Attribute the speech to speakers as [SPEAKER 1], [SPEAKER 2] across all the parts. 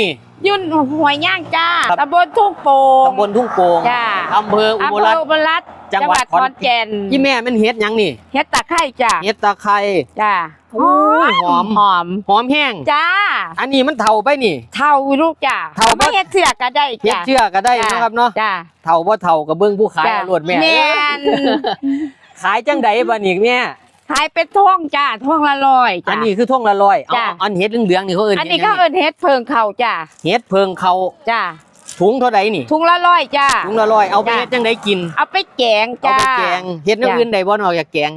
[SPEAKER 1] นี่
[SPEAKER 2] ยุ่นหวยย่างจ้า
[SPEAKER 1] ครับ
[SPEAKER 2] ตำบลทุ่งโป่ง
[SPEAKER 1] ตำบลทุ่งโป่ง
[SPEAKER 2] จ้า
[SPEAKER 1] อำเภออุ
[SPEAKER 2] อำ
[SPEAKER 1] บ
[SPEAKER 2] เภ
[SPEAKER 1] ลรั
[SPEAKER 2] อ
[SPEAKER 1] ต
[SPEAKER 2] อุ
[SPEAKER 1] น์
[SPEAKER 2] บลรัตน์
[SPEAKER 1] จังหวัด
[SPEAKER 2] ขอนแก่น
[SPEAKER 1] ยี่แม่มันเฮ็ดหยังนี่
[SPEAKER 2] เฮ็ดตะไคร้จ้า
[SPEAKER 1] เฮ็ดตะไคร้
[SPEAKER 2] จ้า
[SPEAKER 1] โอ้ยหอม
[SPEAKER 2] หอม
[SPEAKER 1] หอมแห้ง
[SPEAKER 2] จ้า
[SPEAKER 1] อันนี้มันเฒ่าไปนี่
[SPEAKER 2] เท่าลูกจ้า
[SPEAKER 1] เท่าบ่
[SPEAKER 2] ไม่เฮ็ดเสือกก็ได้
[SPEAKER 1] เฮ็ด
[SPEAKER 2] จ้า
[SPEAKER 1] เชื่อก็ได้นะครับเนาะ
[SPEAKER 2] จ้า
[SPEAKER 1] เฒ่าบ่เฒ่าก็เบิ่งผู้ขาย
[SPEAKER 2] จ้ะ
[SPEAKER 1] เอารวดแม่
[SPEAKER 2] แม่น
[SPEAKER 1] ขายจังไดบัดนี้แม่
[SPEAKER 2] ขายเป็นท่องจ้าท่องละร้อยจ้า
[SPEAKER 1] อันนี้คือท่งละร้อยเอา
[SPEAKER 2] จ้ะ
[SPEAKER 1] อันเฮ็ดเหลืองๆนี่เขาเอิ้น
[SPEAKER 2] อันนี้
[SPEAKER 1] ฮ็ดห
[SPEAKER 2] ก็
[SPEAKER 1] ยัง
[SPEAKER 2] เอิ้นเฮ็ดเพิงเข่าจ้า
[SPEAKER 1] เฮ็ดเพิงเขา
[SPEAKER 2] จ้า
[SPEAKER 1] ถุงเท่าใดนี่
[SPEAKER 2] ถุงละร้อยจ้า
[SPEAKER 1] ถุงละร้อยเอาไป
[SPEAKER 2] จ้ะ
[SPEAKER 1] เฮ็ดจังไดกิน
[SPEAKER 2] เอาไปแกง
[SPEAKER 1] เอา
[SPEAKER 2] จ้า
[SPEAKER 1] ไปแกงเฮ็ดแนว
[SPEAKER 2] จ้ะ
[SPEAKER 1] อื่นได้บ่นอกจากแกง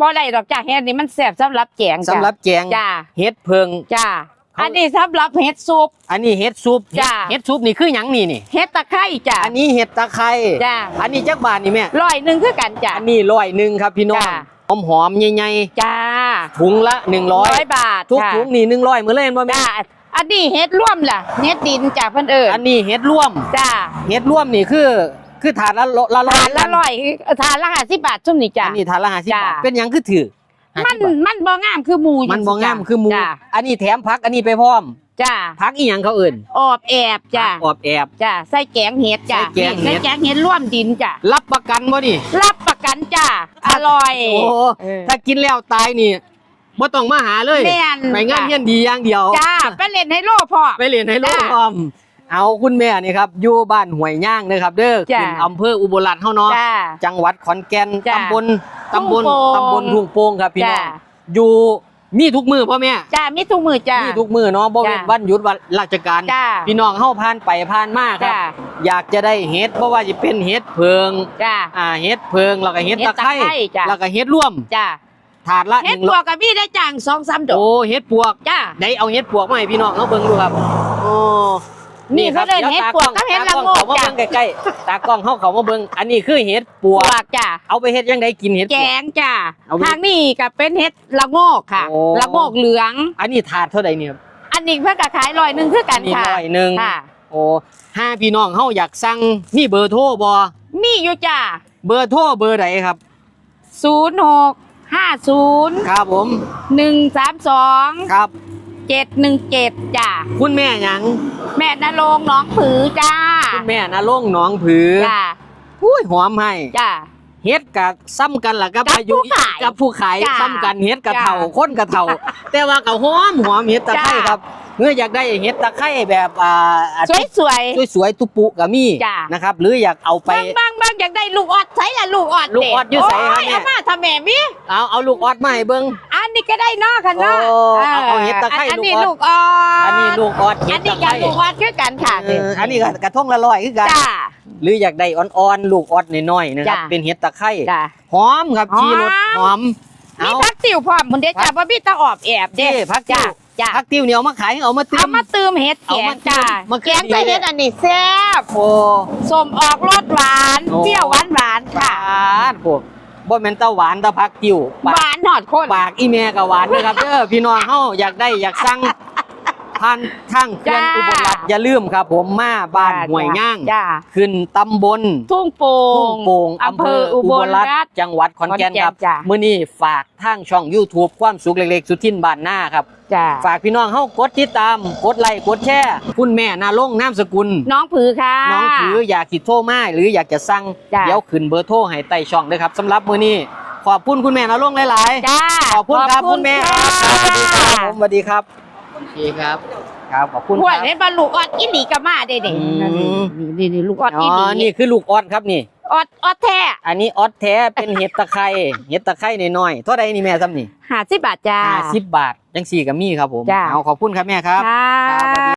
[SPEAKER 2] บ่ได้ดอกจ้าเฮ็ดนี่มันแซ่บสำหรับแกง
[SPEAKER 1] สำหรับแกง
[SPEAKER 2] จ้า
[SPEAKER 1] เฮ็ดเพิง
[SPEAKER 2] จ้า
[SPEAKER 1] เขา
[SPEAKER 2] อันนี้สำหรับเฮ็ดซุป
[SPEAKER 1] อันนี้เฮ็ดซุป
[SPEAKER 2] จ้ะ
[SPEAKER 1] เฮ็ดซุปนี่คือหยังนี่นี่
[SPEAKER 2] เฮ็ดตะไคร้จ้า
[SPEAKER 1] อันนี้เห็ดตะไคร้
[SPEAKER 2] จ้า
[SPEAKER 1] อันนี้จักบาทนี่แม่
[SPEAKER 2] ร้อยหนึ่งคือกันจ้า
[SPEAKER 1] อันนี้ร้อยหนึ่งครับพี่น้อง
[SPEAKER 2] จ้ะ
[SPEAKER 1] หอมหอมๆใหญ่
[SPEAKER 2] จ้า
[SPEAKER 1] ๆถุงละหนึ่งร้อย
[SPEAKER 2] บาท
[SPEAKER 1] ทุก
[SPEAKER 2] ค่ะ
[SPEAKER 1] ถุงนี่หนึ่งร้อยเหมือนเล่นบ่แม่
[SPEAKER 2] จ้าอันนี้เฮ็ดร่วมล่ะเฮ็ดดินจ้าเพิ่นเอิ้น
[SPEAKER 1] อันนี้เห็ดร่วม
[SPEAKER 2] จ้า
[SPEAKER 1] เห็ดร่วมนี่คือ คือถาดละละละร้อย
[SPEAKER 2] ทานละร้อยทานละ50บาทซุ่มนี่จ้า
[SPEAKER 1] อันนี้ถาดละห้าสิบ
[SPEAKER 2] จ้ะ
[SPEAKER 1] บาทเป็นหยังคือถือ
[SPEAKER 2] มัน
[SPEAKER 1] 50บาท
[SPEAKER 2] มันบ่งามคือหมู่
[SPEAKER 1] มันบ่งามคือหมู
[SPEAKER 2] จ้า
[SPEAKER 1] อันนี้แถมพักอันนี้ไปพร้อม
[SPEAKER 2] จ้า
[SPEAKER 1] พักอีหยังเขาเอิ่น
[SPEAKER 2] ออบแอบจ้า
[SPEAKER 1] ออบแอบ
[SPEAKER 2] จ้าใส่แกงเห็ดจ้า
[SPEAKER 1] ใส่แกงเห็ด
[SPEAKER 2] ใส่แกงเห็ดร่วมดินจ้า
[SPEAKER 1] รับประกันบ่นี่
[SPEAKER 2] รับประกันจ้าอร่อย
[SPEAKER 1] โอ้โห
[SPEAKER 2] เออ
[SPEAKER 1] ถ้ากินแล้วตายนี่บ่ต้องมาหาเลย
[SPEAKER 2] แม่น
[SPEAKER 1] ไปงานเยี่ยนดีอย่างเดียว
[SPEAKER 2] จ้าไปเล่นให้โลพ่อ
[SPEAKER 1] ไปเรียนให้ลูก
[SPEAKER 2] จ้ะ
[SPEAKER 1] พร้อมเอาคุณแม่นี่ครับอยู่บ้านห้วยย่างนะครับ เด้อ
[SPEAKER 2] จ้ะ
[SPEAKER 1] ขึ้นอำเภออุบลรัตน์เฮาเนาะ
[SPEAKER 2] จ้า
[SPEAKER 1] จังหวัดขอนแก่น
[SPEAKER 2] จ้ะ
[SPEAKER 1] ตำบลตำบล
[SPEAKER 2] ทุ่งโป่ง
[SPEAKER 1] ตำบลทุ่งโป่งครับพี่น้อง
[SPEAKER 2] จ้ะ
[SPEAKER 1] อยู่ มีทุกมือพ่อแม่
[SPEAKER 2] จ้ามีทุกมือจ้า
[SPEAKER 1] มี ทุกมือเนาะบ่เป็น
[SPEAKER 2] จ้ะ
[SPEAKER 1] วันหยุดวันราชการ
[SPEAKER 2] จ้ะ
[SPEAKER 1] พี่น้องเฮาผ่านไปผ่านมาครับ
[SPEAKER 2] จ้ะ
[SPEAKER 1] อยากจะได้เฮ็ดเพราะว่าจะเป็นเฮ็ดเพิง
[SPEAKER 2] จ้า
[SPEAKER 1] อ่าเฮ็ดเพิงแล้วก็เฮ็ด
[SPEAKER 2] เฮ็ด
[SPEAKER 1] ตะไคร้
[SPEAKER 2] ตะไคร้จ้ะ
[SPEAKER 1] แล้วก็เฮ็ดร่วม
[SPEAKER 2] จ้า
[SPEAKER 1] ถาดละ
[SPEAKER 2] เฮ็ด
[SPEAKER 1] หนึ่ง
[SPEAKER 2] ปวกกับพี่ได้จ้างสองสามดอก
[SPEAKER 1] โอ้เฮ็ดปวก
[SPEAKER 2] จ้า
[SPEAKER 1] ได้เอาเฮ็ดปวกมาให้พี่น้องเฮาเบิ่งดูครับ โอ้
[SPEAKER 2] นี่เขาเดิน
[SPEAKER 1] ดี๋ยว
[SPEAKER 2] เฮ็ด
[SPEAKER 1] ตา
[SPEAKER 2] ปวกกับเฮ็ดละโงก
[SPEAKER 1] ตากล้องเขามา
[SPEAKER 2] จ้ะ
[SPEAKER 1] เบิ่งใกล้ๆตากล้องเฮาเขามาเบิ่งอันนี้คือเฮ็ดป
[SPEAKER 2] ป
[SPEAKER 1] ว
[SPEAKER 2] ว
[SPEAKER 1] ก
[SPEAKER 2] กจ้า
[SPEAKER 1] เอาไปเฮ็ดยังไงกินเฮ็ดป
[SPEAKER 2] แก
[SPEAKER 1] วก
[SPEAKER 2] งจ้า
[SPEAKER 1] เอาไป
[SPEAKER 2] ทางนี้ก็เป็นเฮ็ดละโงกค่ะ
[SPEAKER 1] โอ้
[SPEAKER 2] ละโงกเหลือง
[SPEAKER 1] อันนี้ถาดเท่าใดเนี่ยครับ
[SPEAKER 2] อันนี้เพื่อก็ขายร้อยหนึ่งคือกั
[SPEAKER 1] อั
[SPEAKER 2] น
[SPEAKER 1] นนี้
[SPEAKER 2] ค่ะ
[SPEAKER 1] ร้อยหนึ่ง
[SPEAKER 2] ค่ะ
[SPEAKER 1] โอ้ห้าพี่น้องเฮาอยากสั่งมีเบอร์โทรบ่
[SPEAKER 2] มีอยู่จ้า
[SPEAKER 1] เบอร์โทรเบอร์ใดครับ
[SPEAKER 2] ศูนย์หกห้าศูนย์
[SPEAKER 1] ครับผม
[SPEAKER 2] หนึ่งสามสอง
[SPEAKER 1] ครับ
[SPEAKER 2] เจ็ดหนึ่งเจ็ดจ้า
[SPEAKER 1] คุณแม่หยัง
[SPEAKER 2] แม่นรงค์น้องผือจ้า
[SPEAKER 1] คุณแม่นาลงค์หนองผือ
[SPEAKER 2] จ้า
[SPEAKER 1] อุ้ยหอมให้
[SPEAKER 2] จ้า
[SPEAKER 1] เฮ็ดกับซ้ำกันล่ะกับ
[SPEAKER 2] กับ
[SPEAKER 1] อายุ
[SPEAKER 2] ผู้ขาย
[SPEAKER 1] กับผู้ขาย
[SPEAKER 2] จ้ะ
[SPEAKER 1] ซ้ำกันเฮ็ดกับ
[SPEAKER 2] จ้ะ
[SPEAKER 1] เฒ่าคนกับเฒ่า แต่ว่าก็หอมหอมเฮ็ดตะไคร้
[SPEAKER 2] จ้ะ
[SPEAKER 1] ครับเมื่ออยากได้เฮ็ดตะไคร้แบบอ่าอ่า
[SPEAKER 2] สวยสวย
[SPEAKER 1] สวยๆตุปุก็มี
[SPEAKER 2] จ้ะ
[SPEAKER 1] นะครับ หรืออยากเอาไป
[SPEAKER 2] บางบางบางอยากได้ลูกออดใส่ละลูกออด
[SPEAKER 1] ลูกออดอยู่ไสครับ
[SPEAKER 2] โเนี่
[SPEAKER 1] ย
[SPEAKER 2] เอามาทำแม่มิ
[SPEAKER 1] เอาเอาลูกออดมาให้เบิ่ง
[SPEAKER 2] อั นนี้ก็ได้เนาะค่ะเนาะ
[SPEAKER 1] โอ้เอาเอาเห็ดตะไคร้
[SPEAKER 2] อันนี้
[SPEAKER 1] ลู
[SPEAKER 2] ลู
[SPEAKER 1] ก
[SPEAKER 2] ก
[SPEAKER 1] อ
[SPEAKER 2] อ
[SPEAKER 1] อ
[SPEAKER 2] อ
[SPEAKER 1] ด
[SPEAKER 2] ด
[SPEAKER 1] อันนี้ลูกออดเฮ็
[SPEAKER 2] อั
[SPEAKER 1] ด
[SPEAKER 2] นนี้
[SPEAKER 1] ตะไค
[SPEAKER 2] ก็
[SPEAKER 1] ร้
[SPEAKER 2] ลูกออดคือกันค่ะ
[SPEAKER 1] เอออันนี้ก็กระทงละร้อยคือกัน
[SPEAKER 2] จ้า
[SPEAKER 1] หรืออยากได้อ่อนๆลูกออดน้อยๆนะครับ
[SPEAKER 2] จ้ะ
[SPEAKER 1] เป็นเห็ดตะไคร้
[SPEAKER 2] จ้า
[SPEAKER 1] หอมครับ
[SPEAKER 2] หอม
[SPEAKER 1] ชีรสหอม
[SPEAKER 2] มี
[SPEAKER 1] เอา
[SPEAKER 2] พักติวพร้อมคุณเด้
[SPEAKER 1] พั
[SPEAKER 2] จ้ากบ่มีตาออบแอบเด้
[SPEAKER 1] เด้พักติ้
[SPEAKER 2] จ้าวจ้า
[SPEAKER 1] ผักติ้วเหนียวมาขายเอามาตื้
[SPEAKER 2] เอา
[SPEAKER 1] ม
[SPEAKER 2] มาตืมเห็ดแก
[SPEAKER 1] เอา
[SPEAKER 2] ง
[SPEAKER 1] มา
[SPEAKER 2] จ้า
[SPEAKER 1] มา
[SPEAKER 2] แกงใส่เห็ดอันนี้แซ่บ
[SPEAKER 1] โอ้
[SPEAKER 2] สมออกรสหวาน
[SPEAKER 1] โอ้
[SPEAKER 2] เปรี้ยวหวานหวานๆ
[SPEAKER 1] ปา
[SPEAKER 2] ค่ะ
[SPEAKER 1] ดโอ้ บ่แม่นตะหวานตะผักติ้ว
[SPEAKER 2] ห
[SPEAKER 1] ปาก
[SPEAKER 2] วานหอดคน
[SPEAKER 1] ปากอีแม่ก็หวานนะครับเด้อพี่น้องเฮาอยากได้อยากสั่ง ผ่านทางเขื่อน
[SPEAKER 2] จ้า
[SPEAKER 1] อุบลรัตน์อย่าลืมครับ ผมมาบ้านห้วยย่าง
[SPEAKER 2] จ้า
[SPEAKER 1] ขึ้นตำบล
[SPEAKER 2] ทุ่งโป่ง
[SPEAKER 1] ทุ่งโป่ง
[SPEAKER 2] อำเภออุบลรัตน์
[SPEAKER 1] จังหวัดขอนแก่นครับ
[SPEAKER 2] ขอนแก่นจ้ะ
[SPEAKER 1] มื้อนี้ฝากทางช่อง YouTube ความสุขเล็กๆ สุทินบ้านหน้าครับ
[SPEAKER 2] จ้า
[SPEAKER 1] ฝากพี่น้องเฮากดติดตาม กดไลค์ กดแชร์ คุณแม่นาลงนามสกุล
[SPEAKER 2] น้องผือค่ะ
[SPEAKER 1] น้องถืออยากสิโทรมาหรืออยากจะสั่ง
[SPEAKER 2] จ้ะ
[SPEAKER 1] เดี๋ยวขึ้นเบอร์โทรให้ใต้ช่องด้วยครับสำหรับมื้อนี้ขอบคุณคุณแม่นาลงหลาย ๆ
[SPEAKER 2] จ้า
[SPEAKER 1] ขอบคุณครับคุณแม่ครับครับสวัสดีครับะผมสวัสดีครับ ครับครับขอบคุณ
[SPEAKER 2] พว
[SPEAKER 1] ค
[SPEAKER 2] ก
[SPEAKER 1] รับ
[SPEAKER 2] นี้บรรลุออดอีหลีก็มาเด้เด้
[SPEAKER 1] อืม
[SPEAKER 2] นี่นี่ลูกออด
[SPEAKER 1] อ๋
[SPEAKER 2] อี
[SPEAKER 1] อ
[SPEAKER 2] หลี
[SPEAKER 1] นี่คือลูกออดครับนี่
[SPEAKER 2] ออดออดแท้
[SPEAKER 1] อันนี้ออดแท้เป็นเห็ดตะไคร้เห็ดตะไคร้น้อยๆเท่าใดนี่แม่ซ้ำนี่
[SPEAKER 2] ห้าสิบบาทจ้า
[SPEAKER 1] ห้าสิบบาทจังสี่กับมี่ครับผม
[SPEAKER 2] จ้ะ
[SPEAKER 1] เอาขอบคุณครับแม่ครับ
[SPEAKER 2] ค่ะ
[SPEAKER 1] ครับสวัสดี